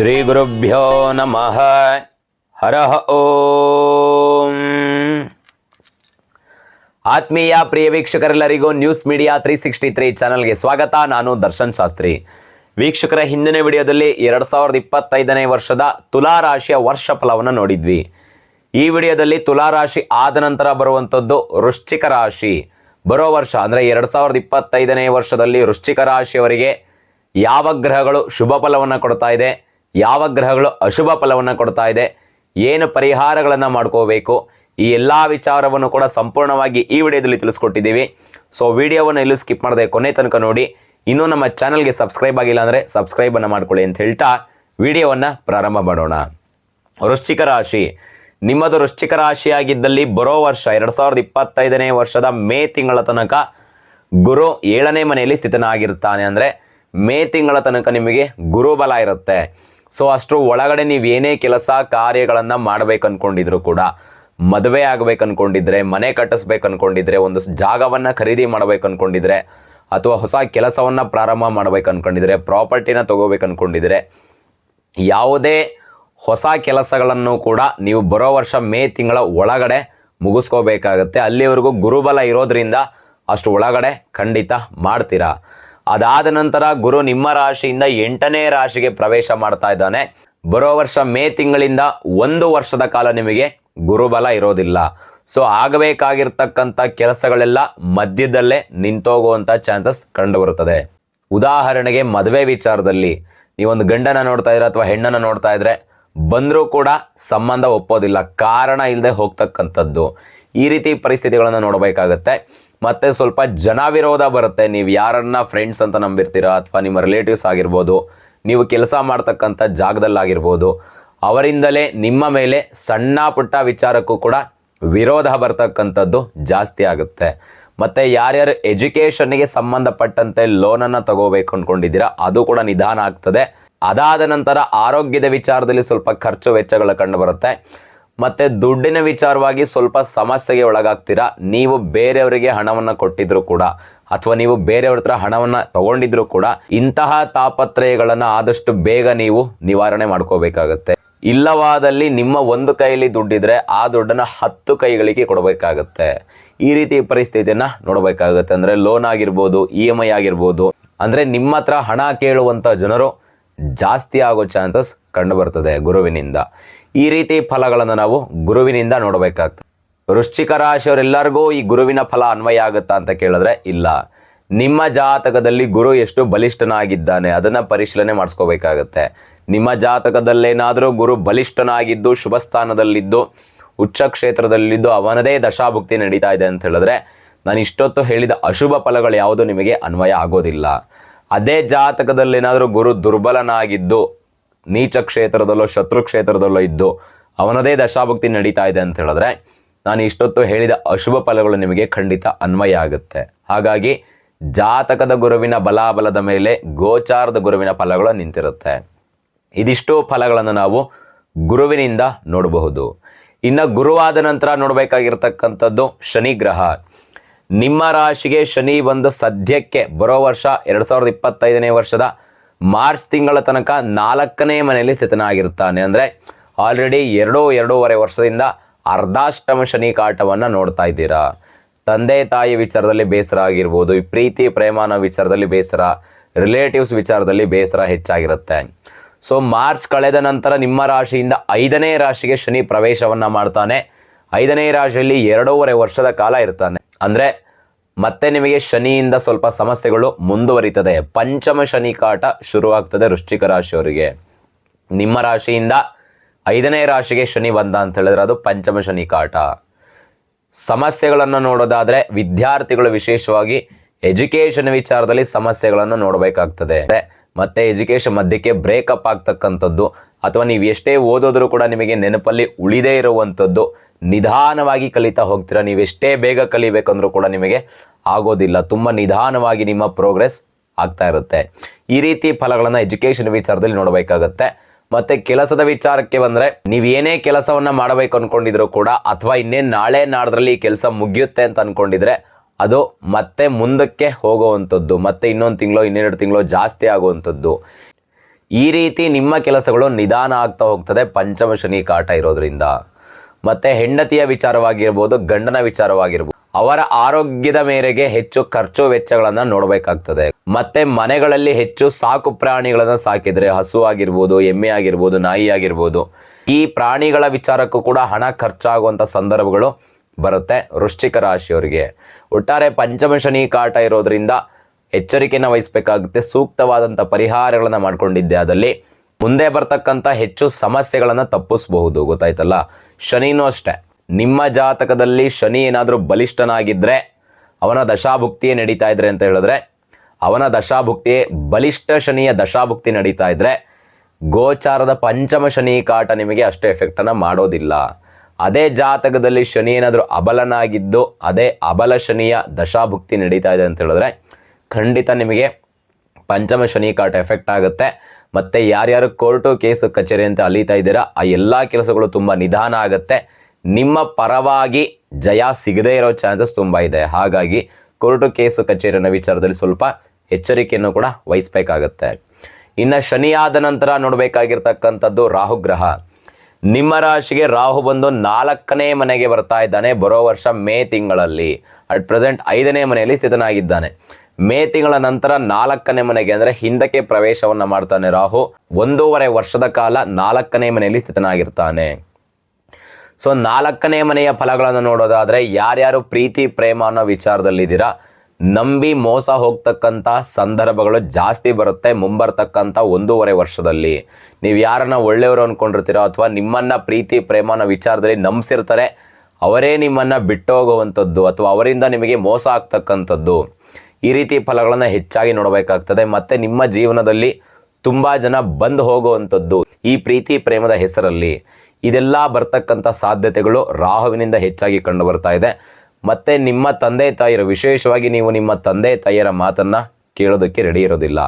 ಶ್ರೀ ಗುರುಭ್ಯೋ ನಮಃ ಹರಹ ಓಂ. ಆತ್ಮೀಯ ಪ್ರಿಯ ವೀಕ್ಷಕರೆಲ್ಲರಿಗೂ news media three sixty three ಚಾನಲ್ಗೆ ಸ್ವಾಗತ. ನಾನು ದರ್ಶನ್ ಶಾಸ್ತ್ರಿ. ವೀಕ್ಷಕರ ಹಿಂದಿನ ವಿಡಿಯೋದಲ್ಲಿ ಎರಡು ಸಾವಿರದ ಇಪ್ಪತ್ತೈದನೇ ವರ್ಷದ ತುಲಾ ರಾಶಿಯ ವರ್ಷ ಫಲವನ್ನು ನೋಡಿದ್ವಿ. ಈ ವಿಡಿಯೋದಲ್ಲಿ ತುಲಾ ರಾಶಿ ಆದ ನಂತರ ಬರುವಂಥದ್ದು ವೃಶ್ಚಿಕ ರಾಶಿ. ಬರೋ ವರ್ಷ ಅಂದರೆ ಎರಡು ಸಾವಿರದ ಇಪ್ಪತ್ತೈದನೇ ವರ್ಷದಲ್ಲಿ ವೃಶ್ಚಿಕ ರಾಶಿಯವರಿಗೆ ಯಾವ ಗ್ರಹಗಳು ಶುಭ ಫಲವನ್ನು ಕೊಡ್ತಾ ಇದೆ? ಯಾವ ಗ್ರಹಗಳು ಅಶುಭ ಫಲವನ್ನು ಕೊಡ್ತಾ ಇದೆ, ಏನು ಪರಿಹಾರಗಳನ್ನು ಮಾಡ್ಕೋಬೇಕು, ಈ ಎಲ್ಲ ವಿಚಾರವನ್ನು ಕೂಡ ಸಂಪೂರ್ಣವಾಗಿ ಈ ವಿಡಿಯೋದಲ್ಲಿ ತಿಳಿಸ್ಕೊಟ್ಟಿದ್ದೀವಿ. ಸೊ ವಿಡಿಯೋವನ್ನು ಎಲ್ಲೂ ಸ್ಕಿಪ್ ಮಾಡದೆ ಕೊನೆ ತನಕ ನೋಡಿ. ಇನ್ನೂ ನಮ್ಮ ಚಾನಲ್ಗೆ ಸಬ್ಸ್ಕ್ರೈಬ್ ಆಗಿಲ್ಲ ಅಂದರೆ ಸಬ್ಸ್ಕ್ರೈಬನ್ನು ಮಾಡ್ಕೊಳ್ಳಿ ಅಂತ ಹೇಳ್ತಾ ವಿಡಿಯೋವನ್ನು ಪ್ರಾರಂಭ ಮಾಡೋಣ. ವೃಶ್ಚಿಕ ರಾಶಿ. ನಿಮ್ಮದು ವೃಶ್ಚಿಕ ರಾಶಿಯಾಗಿದ್ದಲ್ಲಿ ಬರೋ ವರ್ಷ ಎರಡು ಸಾವಿರದ ಇಪ್ಪತ್ತೈದನೇ ವರ್ಷದ ಮೇ ತಿಂಗಳ ತನಕ ಗುರು ಏಳನೇ ಮನೆಯಲ್ಲಿ ಸ್ಥಿತನಾಗಿರ್ತಾನೆ ಅಂದರೆ ಮೇ ತಿಂಗಳ ತನಕ ನಿಮಗೆ ಗುರುಬಲ ಇರುತ್ತೆ. ಸೊ ಅಷ್ಟರ ಒಳಗಡೆ ನೀವು ಏನೇ ಕೆಲಸ, ಕಾರ್ಯಗಳನ್ನು ಮಾಡಬೇಕು ಅಂದ್ಕೊಂಡಿದ್ರು ಕೂಡ, ಮದುವೆ ಆಗ್ಬೇಕು ಅಂದ್ಕೊಂಡಿದ್ರೆ ಮನೆ ಕಟ್ಟಿಸ್ಬೇಕು ಅಂದ್ಕೊಂಡಿದ್ರೆ ಒಂದು ಜಾಗವನ್ನು ಖರೀದಿ ಮಾಡ್ಬೇಕು ಅಂದ್ಕೊಂಡಿದ್ರೆ ಅಥವಾ ಹೊಸ ಕೆಲಸವನ್ನು ಪ್ರಾರಂಭ ಮಾಡ್ಬೇಕು ಅಂದ್ಕೊಂಡಿದ್ರೆ ಪ್ರಾಪರ್ಟಿನ ತಗೋಬೇಕು ಅಂದ್ಕೊಂಡಿದ್ರೆ ಯಾವುದೇ ಹೊಸ ಕೆಲಸಗಳನ್ನು ಕೂಡ ನೀವು ಬರೋ ವರ್ಷ ಮೇ ತಿಂಗಳ ಒಳಗಡೆ ಮುಗಿಸ್ಕೋಬೇಕಾಗತ್ತೆ. ಅಲ್ಲಿವರೆಗೂ ಗುರುಬಲ ಇರೋದ್ರಿಂದ ಅಷ್ಟು ಒಳಗಡೆ ಖಂಡಿತ ಮಾಡ್ತೀರಾ? ಅದಾದ ನಂತರ ಗುರು ನಿಮ್ಮ ರಾಶಿಯಿಂದ ಎಂಟನೇ ರಾಶಿಗೆ ಪ್ರವೇಶ ಮಾಡ್ತಾ ಇದ್ದಾನೆ. ಬರೋ ವರ್ಷ ಮೇ ತಿಂಗಳಿಂದ ಒಂದು ವರ್ಷದ ಕಾಲ ನಿಮಗೆ ಗುರುಬಲ ಇರೋದಿಲ್ಲ. ಸೊ ಆಗಬೇಕಾಗಿರ್ತಕ್ಕಂಥ ಕೆಲಸಗಳೆಲ್ಲ ಮಧ್ಯದಲ್ಲೇ ನಿಂತೋಗುವಂಥ ಚಾನ್ಸಸ್ ಕಂಡುಬರುತ್ತದೆ. ಉದಾಹರಣೆಗೆ ಮದುವೆ ವಿಚಾರದಲ್ಲಿ ನೀವೊಂದು ಗಂಡನ ನೋಡ್ತಾ ಇದ್ರೆ ಅಥವಾ ಹೆಣ್ಣನ್ನು ನೋಡ್ತಾ ಇದ್ರೆ ಬಂದರೂ ಕೂಡ ಸಂಬಂಧ ಒಪ್ಪೋದಿಲ್ಲ. ಕಾರಣ ಇಲ್ಲದೆ ಹೋಗ್ತಕ್ಕಂಥದ್ದು. ಈ ರೀತಿ ಪರಿಸ್ಥಿತಿಗಳನ್ನು ನೋಡಬೇಕಾಗತ್ತೆ. ಮತ್ತೆ ಸ್ವಲ್ಪ ಜನ ವಿರೋಧ ಬರುತ್ತೆ. ನೀವು ಯಾರನ್ನ ಫ್ರೆಂಡ್ಸ್ ಅಂತ ನಂಬಿರ್ತೀರಾ ಅಥವಾ ನಿಮ್ಮ ರಿಲೇಟಿವ್ಸ್ ಆಗಿರ್ಬೋದು, ನೀವು ಕೆಲಸ ಮಾಡ್ತಕ್ಕಂಥ ಜಾಗದಲ್ಲಾಗಿರ್ಬೋದು, ಅವರಿಂದಲೇ ನಿಮ್ಮ ಮೇಲೆ ಸಣ್ಣ ಪುಟ್ಟ ವಿಚಾರಕ್ಕೂ ಕೂಡ ವಿರೋಧ ಬರ್ತಕ್ಕಂಥದ್ದು ಜಾಸ್ತಿ ಆಗುತ್ತೆ. ಮತ್ತು ಯಾರ್ಯಾರು ಎಜುಕೇಷನ್ಗೆ ಸಂಬಂಧಪಟ್ಟಂತೆ ಲೋನನ್ನು ತಗೋಬೇಕು ಅಂದ್ಕೊಂಡಿದ್ದೀರಾ ಅದು ಕೂಡ ನಿಧಾನ ಆಗ್ತದೆ. ಅದಾದ ನಂತರ ಆರೋಗ್ಯದ ವಿಚಾರದಲ್ಲಿ ಸ್ವಲ್ಪ ಖರ್ಚು ವೆಚ್ಚಗಳು ಕಂಡುಬರುತ್ತೆ ಮತ್ತು ದುಡ್ಡಿನ ವಿಚಾರವಾಗಿ ಸ್ವಲ್ಪ ಸಮಸ್ಯೆಗೆ ಒಳಗಾಗ್ತೀರಾ? ನೀವು ಬೇರೆಯವರಿಗೆ ಹಣವನ್ನು ಕೊಟ್ಟಿದ್ರು ಕೂಡ, ಅಥವಾ ನೀವು ಬೇರೆಯವ್ರ ಹತ್ರ ಹಣವನ್ನು ತಗೊಂಡಿದ್ರು ಕೂಡ, ಇಂತಹ ತಾಪತ್ರಯಗಳನ್ನು ಆದಷ್ಟು ಬೇಗ ನೀವು ನಿವಾರಣೆ ಮಾಡ್ಕೋಬೇಕಾಗತ್ತೆ. ಇಲ್ಲವಾದಲ್ಲಿ ನಿಮ್ಮ ಒಂದು ಕೈಯಲ್ಲಿ ದುಡ್ಡಿದ್ರೆ ಆ ದುಡ್ಡನ್ನು ಹತ್ತು ಕೈಗಳಿಗೆ ಕೊಡಬೇಕಾಗತ್ತೆ. ಈ ರೀತಿ ಪರಿಸ್ಥಿತಿಯನ್ನು ನೋಡಬೇಕಾಗುತ್ತೆ. ಅಂದರೆ ಲೋನ್ ಆಗಿರ್ಬೋದು, ಇ ಎಂ ಐ ಆಗಿರ್ಬೋದು, ಅಂದರೆ ನಿಮ್ಮ ಹತ್ರ ಹಣ ಕೇಳುವಂಥ ಜನರು ಜಾಸ್ತಿ ಆಗೋ ಚಾನ್ಸಸ್ ಕಂಡುಬರ್ತದೆ ಗುರುವಿನಿಂದ. ಈ ರೀತಿ ಫಲಗಳನ್ನು ನಾವು ಗುರುವಿನಿಂದ ನೋಡಬೇಕಾಗ್ತದೆ. ವೃಶ್ಚಿಕ ರಾಶಿಯವರೆಲ್ಲರಿಗೂ ಈ ಗುರುವಿನ ಫಲ ಅನ್ವಯ ಆಗುತ್ತಾ ಅಂತ ಕೇಳಿದ್ರೆ ಇಲ್ಲ. ನಿಮ್ಮ ಜಾತಕದಲ್ಲಿ ಗುರು ಎಷ್ಟು ಬಲಿಷ್ಠನಾಗಿದ್ದಾನೆ ಅದನ್ನು ಪರಿಶೀಲನೆ ಮಾಡಿಸ್ಕೋಬೇಕಾಗತ್ತೆ. ನಿಮ್ಮ ಜಾತಕದಲ್ಲೇನಾದರೂ ಗುರು ಬಲಿಷ್ಠನಾಗಿದ್ದು ಶುಭ ಸ್ಥಾನದಲ್ಲಿದ್ದು ಉಚ್ಚ ಕ್ಷೇತ್ರದಲ್ಲಿದ್ದು ಅವನದೇ ದಶಾಭುಕ್ತಿ ನಡೀತಾ ಇದೆ ಅಂತ ಹೇಳಿದ್ರೆ ನಾನು ಇಷ್ಟೊತ್ತು ಹೇಳಿದ ಅಶುಭ ಫಲಗಳು ಯಾವುದು ನಿಮಗೆ ಅನ್ವಯ ಆಗೋದಿಲ್ಲ. ಅದೇ ಜಾತಕದಲ್ಲೇನಾದರೂ ಗುರು ದುರ್ಬಲನಾಗಿದ್ದು ನೀಚ ಕ್ಷೇತ್ರದಲ್ಲೋ, ಶತ್ರು ಕ್ಷೇತ್ರದಲ್ಲೋ ಇದ್ದು ಅವನದೇ ದಶಾಭಕ್ತಿ ನಡೀತಾ ಇದೆ ಅಂತ ಹೇಳಿದ್ರೆ ನಾನು ಇಷ್ಟೊತ್ತು ಹೇಳಿದ ಅಶುಭ ಫಲಗಳು ನಿಮಗೆ ಖಂಡಿತ ಅನ್ವಯ ಆಗುತ್ತೆ. ಹಾಗಾಗಿ ಜಾತಕದ ಗುರುವಿನ ಬಲಾಬಲದ ಮೇಲೆ ಗೋಚಾರದ ಗುರುವಿನ ಫಲಗಳು ನಿಂತಿರುತ್ತೆ. ಇದಿಷ್ಟು ಫಲಗಳನ್ನು ನಾವು ಗುರುವಿನಿಂದ ನೋಡಬಹುದು. ಇನ್ನು ಗುರುವಾದ ನಂತರ ನೋಡಬೇಕಾಗಿರ್ತಕ್ಕಂಥದ್ದು ಶನಿ ಗ್ರಹ ನಿಮ್ಮ ರಾಶಿಗೆ ಶನಿ ಬಂದು ಸದ್ಯಕ್ಕೆ ಬರೋ ವರ್ಷ ಎರಡು ಸಾವಿರದ ಇಪ್ಪತ್ತೈದನೇ ವರ್ಷದ ಮಾರ್ಚ್ ತಿಂಗಳ ತನಕ ನಾಲ್ಕನೇ ಮನೆಯಲ್ಲಿ ಸ್ಥಿತನಾಗಿರ್ತಾನೆ ಅಂದರೆ ಆಲ್ರೆಡಿ ಎರಡು ಎರಡೂವರೆ ವರ್ಷದಿಂದ ಅರ್ಧಾಷ್ಟಮ ಶನಿ ಕಾಟವನ್ನು ನೋಡ್ತಾ ಇದ್ದೀರಾ. ತಂದೆ ತಾಯಿ ವಿಚಾರದಲ್ಲಿ ಬೇಸರ ಆಗಿರ್ಬೋದು ಈ ಪ್ರೀತಿ ಪ್ರೇಮಾನ ವಿಚಾರದಲ್ಲಿ ಬೇಸರ ರಿಲೇಟಿವ್ಸ್ ವಿಚಾರದಲ್ಲಿ ಬೇಸರ ಹೆಚ್ಚಾಗಿರುತ್ತೆ. ಸೊ ಮಾರ್ಚ್ ಕಳೆದ ನಂತರ ನಿಮ್ಮ ರಾಶಿಯಿಂದ ಐದನೇ ರಾಶಿಗೆ ಶನಿ ಪ್ರವೇಶವನ್ನು ಮಾಡ್ತಾನೆ. ಐದನೇ ರಾಶಿಯಲ್ಲಿ ಎರಡೂವರೆ ವರ್ಷದ ಕಾಲ ಇರ್ತಾನೆ. ಅಂದರೆ ಮತ್ತೆ ನಿಮಗೆ ಶನಿಯಿಂದ ಸ್ವಲ್ಪ ಸಮಸ್ಯೆಗಳು ಮುಂದುವರಿತದೆ. ಪಂಚಮ ಶನಿ ಕಾಟ ಶುರುವಾಗ್ತದೆ ವೃಶ್ಚಿಕ ರಾಶಿಯವರಿಗೆ. ನಿಮ್ಮ ರಾಶಿಯಿಂದ ಐದನೇ ರಾಶಿಗೆ ಶನಿ ಬಂದ ಅಂತ ಹೇಳಿದ್ರೆ ಅದು ಪಂಚಮ ಶನಿ ಕಾಟ. ಸಮಸ್ಯೆಗಳನ್ನು ನೋಡೋದಾದ್ರೆ ವಿದ್ಯಾರ್ಥಿಗಳು ವಿಶೇಷವಾಗಿ ಎಜುಕೇಷನ್ ವಿಚಾರದಲ್ಲಿ ಸಮಸ್ಯೆಗಳನ್ನು ನೋಡಬೇಕಾಗ್ತದೆ. ಮತ್ತೆ ಎಜುಕೇಷನ್ ಮಧ್ಯಕ್ಕೆ ಬ್ರೇಕಪ್ ಆಗ್ತಕ್ಕಂಥದ್ದು ಅಥವಾ ನೀವು ಎಷ್ಟೇ ಓದೋದ್ರೂ ಕೂಡ ನಿಮಗೆ ನೆನಪಲ್ಲಿ ಉಳಿದೇ ಇರುವಂಥದ್ದು ನಿಧಾನವಾಗಿ ಕಲಿತಾ ಹೋಗ್ತೀರಾ? ನೀವು ಎಷ್ಟೇ ಬೇಗ ಕಲಿಬೇಕಂದ್ರೂ ಕೂಡ ನಿಮಗೆ ಆಗೋದಿಲ್ಲ. ತುಂಬ ನಿಧಾನವಾಗಿ ನಿಮ್ಮ ಪ್ರೋಗ್ರೆಸ್ ಆಗ್ತಾ ಇರುತ್ತೆ. ಈ ರೀತಿ ಫಲಗಳನ್ನು ಎಜುಕೇಷನ್ ವಿಚಾರದಲ್ಲಿ ನೋಡಬೇಕಾಗತ್ತೆ. ಮತ್ತೆ ಕೆಲಸದ ವಿಚಾರಕ್ಕೆ ಬಂದರೆ ನೀವು ಏನೇ ಕೆಲಸವನ್ನು ಮಾಡಬೇಕು ಅಂದ್ಕೊಂಡಿದ್ರು ಕೂಡ ಅಥವಾ ಇನ್ನೇನು ನಾಳೆ ನಾಡದ್ರಲ್ಲಿ ಈ ಕೆಲಸ ಮುಗಿಯುತ್ತೆ ಅಂತ ಅಂದ್ಕೊಂಡಿದ್ರೆ ಅದು ಮತ್ತೆ ಮುಂದಕ್ಕೆ ಹೋಗುವಂಥದ್ದು. ಮತ್ತೆ ಇನ್ನೊಂದು ತಿಂಗಳು, ಇನ್ನೆರಡು ತಿಂಗಳು ಜಾಸ್ತಿ ಆಗುವಂಥದ್ದು. ಈ ರೀತಿ ನಿಮ್ಮ ಕೆಲಸಗಳು ನಿಧಾನ ಆಗ್ತಾ ಹೋಗ್ತದೆ. ಪಂಚಮ ಶನಿ ಕಾಟ ಇರೋದ್ರಿಂದ. ಮತ್ತೆ ಹೆಂಡತಿಯ ವಿಚಾರವಾಗಿರ್ಬೋದು, ಗಂಡನ ವಿಚಾರವಾಗಿರ್ಬೋದು, ಅವರ ಆರೋಗ್ಯದ ಮೇರೆಗೆ ಹೆಚ್ಚು ಖರ್ಚು ವೆಚ್ಚಗಳನ್ನು ನೋಡಬೇಕಾಗ್ತದೆ. ಮತ್ತೆ ಮನೆಗಳಲ್ಲಿ ಹೆಚ್ಚು ಸಾಕು ಪ್ರಾಣಿಗಳನ್ನು ಸಾಕಿದರೆ ಹಸು ಆಗಿರ್ಬೋದು, ಎಮ್ಮೆ ಆಗಿರ್ಬೋದು, ನಾಯಿ ಆಗಿರ್ಬೋದು, ಈ ಪ್ರಾಣಿಗಳ ವಿಚಾರಕ್ಕೂ ಕೂಡ ಹಣ ಖರ್ಚಾಗುವಂತ ಸಂದರ್ಭಗಳು ಬರುತ್ತೆ ವೃಶ್ಚಿಕ ರಾಶಿಯವರಿಗೆ. ಒಟ್ಟಾರೆ ಪಂಚಮ ಶನಿ ಕಾಟ ಇರೋದ್ರಿಂದ ಎಚ್ಚರಿಕೆಯನ್ನು ವಹಿಸಬೇಕಾಗುತ್ತೆ ಸೂಕ್ತವಾದಂಥ ಪರಿಹಾರಗಳನ್ನ ಮಾಡ್ಕೊಂಡಿದ್ದೆ ಅದಲ್ಲಿ ಮುಂದೆ ಬರ್ತಕ್ಕಂಥ ಹೆಚ್ಚು ಸಮಸ್ಯೆಗಳನ್ನು ತಪ್ಪಿಸಬಹುದು, ಗೊತ್ತಾಯ್ತಲ್ಲ? ಶನಿನೂ ಅಷ್ಟೇ. ನಿಮ್ಮ ಜಾತಕದಲ್ಲಿ ಶನಿ ಏನಾದರೂ ಬಲಿಷ್ಠನಾಗಿದ್ದರೆ ಅವನ ದಶಾಭುಕ್ತಿಯೇ ನಡೀತಾ ಇದ್ರೆ ಅಂತ ಹೇಳಿದ್ರೆ, ಅವನ ದಶಾಭುಕ್ತಿ ಬಲಿಷ್ಠ ಶನಿಯ ದಶಾಭುಕ್ತಿ ನಡೀತಾ ಇದ್ರೆ ಗೋಚಾರದ ಪಂಚಮ ಶನಿ ಕಾಟ ನಿಮಗೆ ಅಷ್ಟು ಎಫೆಕ್ಟನ್ನು ಮಾಡೋದಿಲ್ಲ. ಅದೇ ಜಾತಕದಲ್ಲಿ ಶನಿ ಏನಾದರೂ ಅಬಲನಾಗಿದ್ದು ಅದೇ ಅಬಲ ಶನಿಯ ದಶಾಭುಕ್ತಿ ನಡೀತಾ ಇದೆ ಅಂತ ಹೇಳಿದ್ರೆ ಖಂಡಿತ ನಿಮಗೆ ಪಂಚಮ ಶನಿ ಕಾಟ ಎಫೆಕ್ಟ್ ಆಗುತ್ತೆ. ಮತ್ತು ಯಾರ್ಯಾರು ಕೋರ್ಟು ಕೇಸು ಕಚೇರಿ ಅಂತ ಅಲೀತಾ ಇದ್ದೀರಾ, ಆ ಎಲ್ಲ ಕೆಲಸಗಳು ತುಂಬ ನಿಧಾನ ಆಗುತ್ತೆ. ನಿಮ್ಮ ಪರವಾಗಿ ಜಯ ಸಿಗದೇ ಇರೋ ಚಾನ್ಸಸ್ ತುಂಬ ಇದೆ. ಹಾಗಾಗಿ ಕೋರ್ಟು ಕೇಸು ಕಚೇರಿನ ವಿಚಾರದಲ್ಲಿ ಸ್ವಲ್ಪ ಎಚ್ಚರಿಕೆಯನ್ನು ಕೂಡ ವಹಿಸಬೇಕಾಗತ್ತೆ. ಇನ್ನು ಶನಿ ಆದ ನಂತರ ನೋಡಬೇಕಾಗಿರ್ತಕ್ಕಂಥದ್ದು ರಾಹುಗ್ರಹ. ನಿಮ್ಮ ರಾಶಿಗೆ ರಾಹು ಬಂದು ನಾಲ್ಕನೇ ಮನೆಗೆ ಬರ್ತಾ ಇದ್ದಾನೆ ಬರೋ ವರ್ಷ ಮೇ ತಿಂಗಳಲ್ಲಿ. ಅಟ್ ಪ್ರೆಸೆಂಟ್ ಐದನೇ ಮನೆಯಲ್ಲಿ ಸ್ಥಿತನಾಗಿದ್ದಾನೆ. ಮೇ ತಿಂಗಳ ನಂತರ ನಾಲ್ಕನೇ ಮನೆಗೆ, ಅಂದರೆ ಹಿಂದಕ್ಕೆ ಪ್ರವೇಶವನ್ನು ಮಾಡ್ತಾನೆ ರಾಹು. ಒಂದೂವರೆ ವರ್ಷದ ಕಾಲ ನಾಲ್ಕನೇ ಮನೆಯಲ್ಲಿ ಸ್ಥಿತನಾಗಿರ್ತಾನೆ. ಸೊ ನಾಲ್ಕನೇ ಮನೆಯ ಫಲಗಳನ್ನು ನೋಡೋದಾದರೆ ಯಾರ್ಯಾರು ಪ್ರೀತಿ, ಪ್ರೇಮ ಅನ್ನೋ ವಿಚಾರದಲ್ಲಿದ್ದೀರಾ, ನಂಬಿ ಮೋಸ ಹೋಗ್ತಕ್ಕಂಥ ಸಂದರ್ಭಗಳು ಜಾಸ್ತಿ ಬರುತ್ತೆ ಮುಂಬರ್ತಕ್ಕಂಥ ಒಂದೂವರೆ ವರ್ಷದಲ್ಲಿ. ನೀವು ಯಾರನ್ನ ಒಳ್ಳೆಯವರು ಅಂದ್ಕೊಂಡಿರ್ತೀರೋ ಅಥವಾ ನಿಮ್ಮನ್ನ ಪ್ರೀತಿ, ಪ್ರೇಮ ಅನ್ನೋ ವಿಚಾರದಲ್ಲಿ ನಂಬಿಸಿರ್ತಾರೆ, ಅವರೇ ನಿಮ್ಮನ್ನು ಬಿಟ್ಟು ಹೋಗುವಂಥದ್ದು ಅಥವಾ ಅವರಿಂದ ನಿಮಗೆ ಮೋಸ ಆಗ್ತಕ್ಕಂಥದ್ದು. ಈ ರೀತಿ ಫಲಗಳನ್ನು ಹೆಚ್ಚಾಗಿ ನೋಡಬೇಕಾಗ್ತದೆ. ಮತ್ತು ನಿಮ್ಮ ಜೀವನದಲ್ಲಿ ತುಂಬ ಜನ ಬಂದು ಹೋಗುವಂಥದ್ದು ಈ ಪ್ರೀತಿ ಪ್ರೇಮದ ಹೆಸರಲ್ಲಿ ಇದೆಲ್ಲ ಬರ್ತಕ್ಕಂಥ ಸಾಧ್ಯತೆಗಳು ರಾಹುವಿನಿಂದ ಹೆಚ್ಚಾಗಿ ಕಂಡು ಬರ್ತಾ ಇದೆ. ಮತ್ತು ನಿಮ್ಮ ತಂದೆ ತಾಯಿಯರು, ವಿಶೇಷವಾಗಿ ನೀವು ನಿಮ್ಮ ತಂದೆ ತಾಯಿಯರ ಮಾತನ್ನು ಕೇಳೋದಕ್ಕೆ ರೆಡಿ ಇರೋದಿಲ್ಲ.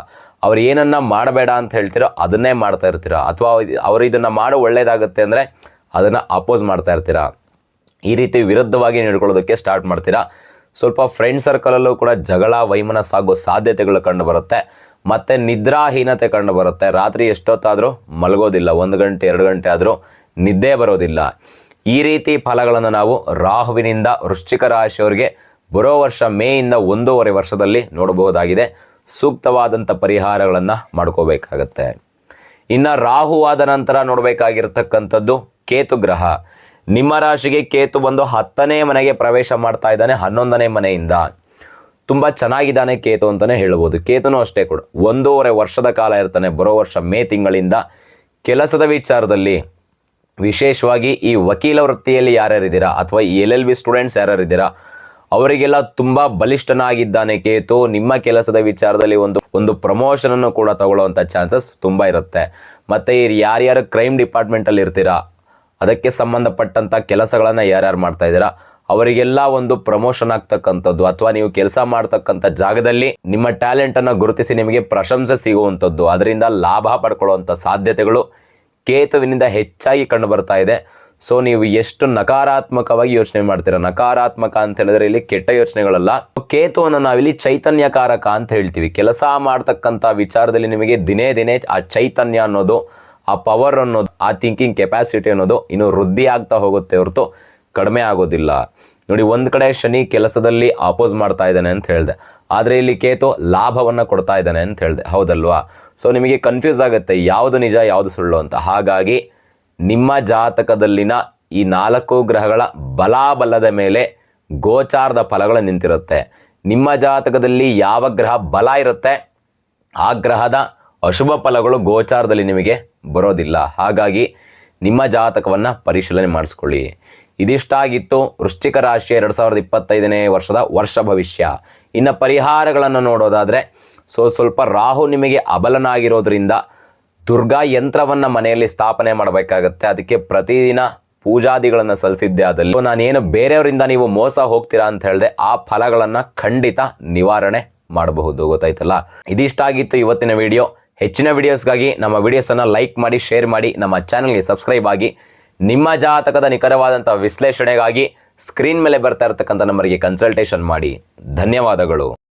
ಅವ್ರು ಏನನ್ನ ಮಾಡಬೇಡ ಅಂತ ಹೇಳ್ತಿರೋ ಅದನ್ನೇ ಮಾಡ್ತಾ ಇರ್ತೀರ? ಅಥವಾ ಅವರು ಇದನ್ನು ಮಾಡೋ ಒಳ್ಳೆಯದಾಗುತ್ತೆ ಅಂದರೆ ಅದನ್ನು ಅಪೋಸ್ ಮಾಡ್ತಾ ಇರ್ತೀರಾ? ಈ ರೀತಿ ವಿರುದ್ಧವಾಗಿ ನಡ್ಕೊಳ್ಳೋದಕ್ಕೆ ಸ್ಟಾರ್ಟ್ ಮಾಡ್ತೀರಾ? ಸ್ವಲ್ಪ ಫ್ರೆಂಡ್ ಸರ್ಕಲಲ್ಲೂ ಕೂಡ ಜಗಳ ವೈಮನ ಸಾಗೋ ಸಾಧ್ಯತೆಗಳು ಕಂಡು ಬರುತ್ತೆ. ಮತ್ತು ನಿದ್ರಾಹೀನತೆ ಕಂಡು ಬರುತ್ತೆ. ರಾತ್ರಿ ಎಷ್ಟೊತ್ತಾದರೂ ಮಲಗೋದಿಲ್ಲ. ಒಂದು ಗಂಟೆ, ಎರಡು ಗಂಟೆ ಆದರೂ ನಿದ್ದೆ ಬರೋದಿಲ್ಲ. ಈ ರೀತಿ ಫಲಗಳನ್ನು ನಾವು ರಾಹುವಿನಿಂದ ವೃಶ್ಚಿಕ ರಾಶಿಯವರಿಗೆ ಬರೋ ವರ್ಷ ಮೇಯಿಂದ ಒಂದೂವರೆ ವರ್ಷದಲ್ಲಿ ನೋಡಬಹುದಾಗಿದೆ. ಸೂಕ್ತವಾದಂಥ ಪರಿಹಾರಗಳನ್ನು ಮಾಡ್ಕೋಬೇಕಾಗತ್ತೆ. ಇನ್ನು ರಾಹುವಾದ ನಂತರ ನೋಡಬೇಕಾಗಿರ್ತಕ್ಕಂಥದ್ದು ಕೇತು ಗ್ರಹ. ನಿಮ್ಮ ರಾಶಿಗೆ ಕೇತು ಬಂದು ಹತ್ತನೇ ಮನೆಗೆ ಪ್ರವೇಶ ಮಾಡ್ತಾ ಇದ್ದಾನೆ, ಹನ್ನೊಂದನೇ ಮನೆಯಿಂದ. ತುಂಬ ಚೆನ್ನಾಗಿದ್ದಾನೆ ಕೇತು ಅಂತಲೇ ಹೇಳ್ಬೋದು. ಕೇತುನೂ ಅಷ್ಟೇ ಕೂಡ. ಒಂದೂವರೆ ವರ್ಷದ ಕಾಲ ಇರ್ತಾನೆ, ಬರೋ ವರ್ಷ ಮೇ ತಿಂಗಳಿಂದ. ಕೆಲಸದ ವಿಚಾರದಲ್ಲಿ ವಿಶೇಷವಾಗಿ ಈ ವಕೀಲ ವೃತ್ತಿಯಲ್ಲಿ ಯಾರ್ಯಾರಿದ್ದೀರಾ? ಅಥವಾ ಎಲ್ ಎಲ್ ಬಿ ಸ್ಟೂಡೆಂಟ್ಸ್ ಯಾರ್ಯಾರಿದ್ದೀರಾ? ಅವರಿಗೆಲ್ಲ ತುಂಬ ಬಲಿಷ್ಠನಾಗಿದ್ದಾನೆ ಕೇತು. ನಿಮ್ಮ ಕೆಲಸದ ವಿಚಾರದಲ್ಲಿ ಒಂದು ಒಂದು ಪ್ರಮೋಷನನ್ನು ಕೂಡ ತಗೊಳ್ಳುವಂಥ ಚಾನ್ಸಸ್ ತುಂಬ ಇರುತ್ತೆ. ಮತ್ತು ಯಾರ್ಯಾರು ಕ್ರೈಮ್ ಡಿಪಾರ್ಟ್ಮೆಂಟಲ್ಲಿ ಇರ್ತೀರಾ? ಅದಕ್ಕೆ ಸಂಬಂಧಪಟ್ಟಂಥ ಕೆಲಸಗಳನ್ನು ಯಾರ್ಯಾರು ಮಾಡ್ತಾ ಇದ್ದೀರಾ? ಅವರಿಗೆಲ್ಲ ಒಂದು ಪ್ರಮೋಷನ್ ಆಗ್ತಕ್ಕಂಥದ್ದು ಅಥವಾ ನೀವು ಕೆಲಸ ಮಾಡ್ತಕ್ಕಂಥ ಜಾಗದಲ್ಲಿ ನಿಮ್ಮ ಟ್ಯಾಲೆಂಟನ್ನು ಗುರುತಿಸಿ ನಿಮಗೆ ಪ್ರಶಂಸೆ ಸಿಗುವಂಥದ್ದು, ಅದರಿಂದ ಲಾಭ ಪಡ್ಕೊಳ್ಳುವಂಥ ಸಾಧ್ಯತೆಗಳು ಕೇತುವಿನಿಂದ ಹೆಚ್ಚಾಗಿ ಕಂಡು ಬರ್ತಾ ಇದೆ. ಸೊ ನೀವು ಎಷ್ಟು ನಕಾರಾತ್ಮಕವಾಗಿ ಯೋಚನೆ ಮಾಡ್ತೀರಾ? ನಕಾರಾತ್ಮಕ ಅಂತ ಹೇಳಿದ್ರೆ ಇಲ್ಲಿ ಕೆಟ್ಟ ಯೋಚನೆಗಳಲ್ಲ. ಕೇತುವನ್ನು ನಾವಿಲ್ಲಿ ಚೈತನ್ಯಕಾರಕ ಅಂತ ಹೇಳ್ತೀವಿ. ಕೆಲಸ ಮಾಡ್ತಕ್ಕಂಥ ವಿಚಾರದಲ್ಲಿ ನಿಮಗೆ ದಿನೇ ದಿನೇ ಆ ಚೈತನ್ಯ ಅನ್ನೋದು ಆ ಪವರ್ ಅನ್ನೋದು, ಆ ಥಿಂಕಿಂಗ್ ಕೆಪಾಸಿಟಿ ಅನ್ನೋದು ಇನ್ನು ವೃದ್ಧಿ ಆಗ್ತಾ ಹೋಗುತ್ತೆ ಹೊರತು ಕಡಿಮೆ ಆಗೋದಿಲ್ಲ. ನೋಡಿ, ಒಂದು ಕಡೆ ಶನಿ ಕೆಲಸದಲ್ಲಿ ಆಪೋಸ್ ಮಾಡ್ತಾ ಇದ್ದಾನೆ ಅಂತ ಹೇಳಿದೆ. ಆದರೆ ಇಲ್ಲಿ ಕೇತು ಲಾಭವನ್ನು ಕೊಡ್ತಾ ಇದ್ದಾನೆ ಅಂತ ಹೇಳಿದೆ. ಹೌದಲ್ವಾ? ಸೊ ನಿಮಗೆ ಕನ್ಫ್ಯೂಸ್ ಆಗುತ್ತೆ, ಯಾವುದು ನಿಜ, ಯಾವುದು ಸುಳ್ಳು ಅಂತ. ಹಾಗಾಗಿ, ನಿಮ್ಮ ಜಾತಕದಲ್ಲಿನ ಈ ನಾಲ್ಕು ಗ್ರಹಗಳ ಬಲಾಬಲದ ಮೇಲೆ ಗೋಚಾರದ ಫಲಗಳು ನಿಂತಿರುತ್ತೆ. ನಿಮ್ಮ ಜಾತಕದಲ್ಲಿ ಯಾವ ಗ್ರಹ ಬಲ ಇರುತ್ತೆ, ಆ ಗ್ರಹದ ಅಶುಭ ಫಲಗಳು ಗೋಚಾರದಲ್ಲಿ ನಿಮಗೆ ಬರೋದಿಲ್ಲ. ಹಾಗಾಗಿ ನಿಮ್ಮ ಜಾತಕವನ್ನು ಪರಿಶೀಲನೆ ಮಾಡಿಸ್ಕೊಳ್ಳಿ. ಇದಿಷ್ಟಾಗಿತ್ತು ವೃಶ್ಚಿಕ ರಾಶಿ ಎರಡು ಸಾವಿರದ ಇಪ್ಪತ್ತೈದನೇ ವರ್ಷದ ವರ್ಷ ಭವಿಷ್ಯ. ಇನ್ನು ಪರಿಹಾರಗಳನ್ನು ನೋಡೋದಾದರೆ ಸೊ ಸ್ವಲ್ಪ ರಾಹು ನಿಮಗೆ ಅಬಲನಾಗಿರೋದ್ರಿಂದ ದುರ್ಗಾ ಯಂತ್ರವನ್ನು ಮನೆಯಲ್ಲಿ ಸ್ಥಾಪನೆ ಮಾಡಬೇಕಾಗತ್ತೆ. ಅದಕ್ಕೆ ಪ್ರತಿದಿನ ಪೂಜಾದಿಗಳನ್ನು ಸಲ್ಲಿಸಿದ್ದೆ ಆದಲ್ಲಿ. ನಾನೇನು ಬೇರೆಯವರಿಂದ ನೀವು ಮೋಸ ಹೋಗ್ತೀರಾ ಅಂತ ಹೇಳಿದೆ ಆ ಫಲಗಳನ್ನು ಖಂಡಿತ ನಿವಾರಣೆ ಮಾಡಬಹುದು. ಗೊತ್ತಾಯ್ತಲ್ಲ? ಇದಿಷ್ಟಾಗಿತ್ತು ಇವತ್ತಿನ ವಿಡಿಯೋ. ಹೆಚ್ಚಿನ ವಿಡಿಯೋಸ್ಗಾಗಿ ನಮ್ಮ ವಿಡಿಯೋಸನ್ನು ಲೈಕ್ ಮಾಡಿ ಶೇರ್ ಮಾಡಿ, ನಮ್ಮ ಚಾನಲ್ಗೆ ಸಬ್ಸ್ಕ್ರೈಬ್ ಆಗಿ, ನಿಮ್ಮ ಜಾತಕದ ನಿಖರವಾದಂಥ ವಿಶ್ಲೇಷಣೆಗಾಗಿ ಸ್ಕ್ರೀನ್ ಮೇಲೆ ಬರ್ತಾ ಇರತಕ್ಕಂಥ ನಂಬರ್ಗೆ ಕನ್ಸಲ್ಟೇಷನ್ ಮಾಡಿ. ಧನ್ಯವಾದಗಳು.